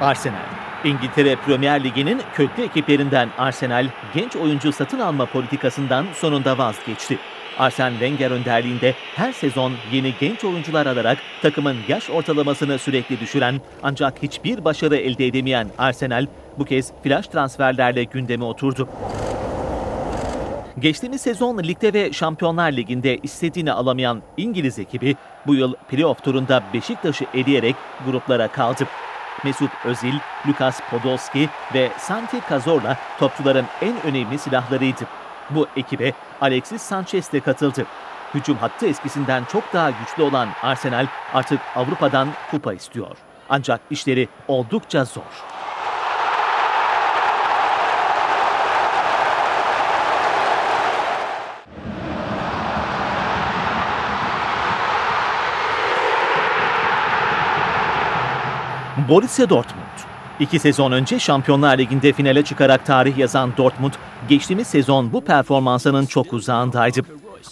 Arsenal İngiltere Premier Ligi'nin köklü ekiplerinden Arsenal, genç oyuncu satın alma politikasından sonunda vazgeçti. Arsene Wenger önderliğinde her sezon yeni genç oyuncular alarak takımın yaş ortalamasını sürekli düşüren ancak hiçbir başarı elde edemeyen Arsenal bu kez flash transferlerle gündeme oturdu. Geçtiğimiz sezon ligde ve Şampiyonlar Ligi'nde istediğini alamayan İngiliz ekibi bu yıl playoff turunda Beşiktaş'ı eleyerek gruplara kaldı. Mesut Özil, Lukas Podolski ve Santi Cazorla topçuların en önemli silahlarıydı. Bu ekibe Alexis Sanchez de katıldı. Hücum hattı eskisinden çok daha güçlü olan Arsenal artık Avrupa'dan kupa istiyor. Ancak işleri oldukça zor. Borussia Dortmund. İki sezon önce Şampiyonlar Ligi'nde finale çıkarak tarih yazan Dortmund, geçtiğimiz sezon bu performansının çok uzağındaydı.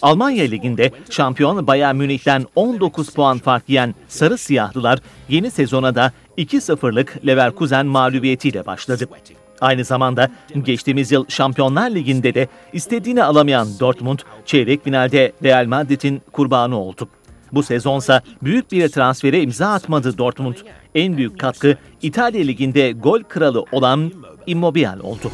Almanya Ligi'nde şampiyon Bayern Münih'ten 19 puan fark yiyen Sarı Siyahlılar yeni sezona da 2-0'lık Leverkusen mağlubiyetiyle başladı. Aynı zamanda geçtiğimiz yıl Şampiyonlar Ligi'nde de istediğini alamayan Dortmund çeyrek finalde Real Madrid'in kurbanı oldu. Bu sezonsa büyük bir transfere imza atmadı Dortmund. En büyük katkı İtalya Ligi'nde gol kralı olan Immobile oldu.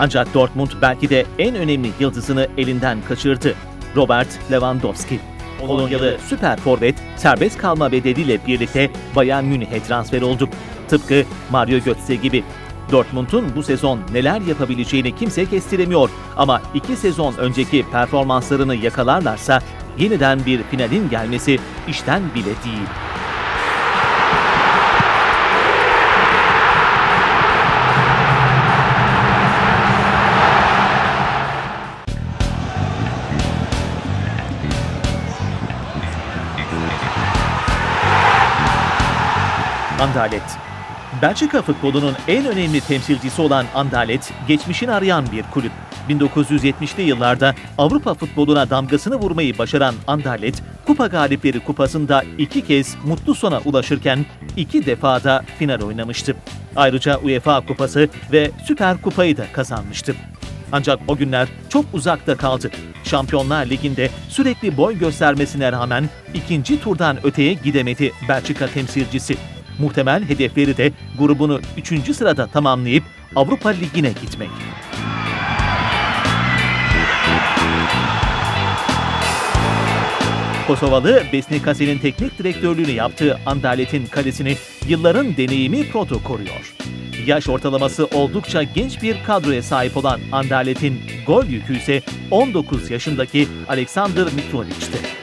Ancak Dortmund belki de en önemli yıldızını elinden kaçırdı. Robert Lewandowski. Polonyalı süper forvet serbest kalma bedeliyle birlikte Bayern Münih'e transfer oldu. Tıpkı Mario Götze gibi. Dortmund'un bu sezon neler yapabileceğini kimse kestiremiyor ama iki sezon önceki performanslarını yakalarlarsa yeniden bir finalin gelmesi işten bile değil. Andalet Belçika futbolunun en önemli temsilcisi olan Anderlecht, geçmişini arayan bir kulüp. 1970'li yıllarda Avrupa futboluna damgasını vurmayı başaran Anderlecht, Kupa Galipleri Kupası'nda iki kez mutlu sona ulaşırken iki defada final oynamıştı. Ayrıca UEFA Kupası ve Süper Kupayı da kazanmıştı. Ancak o günler çok uzakta kaldı. Şampiyonlar Ligi'nde sürekli boy göstermesine rağmen ikinci turdan öteye gidemedi Belçika temsilcisi. Muhtemel hedefleri de grubunu 3. sırada tamamlayıp Avrupa Ligi'ne gitmek. Kosovalı Besni Kase'nin teknik direktörlüğünü yaptığı Anderlet'in kalesini yılların deneyimi Proto koruyor. Yaş ortalaması oldukça genç bir kadroya sahip olan Anderlet'in gol yükü ise 19 yaşındaki Aleksandr Mitrovic'ti.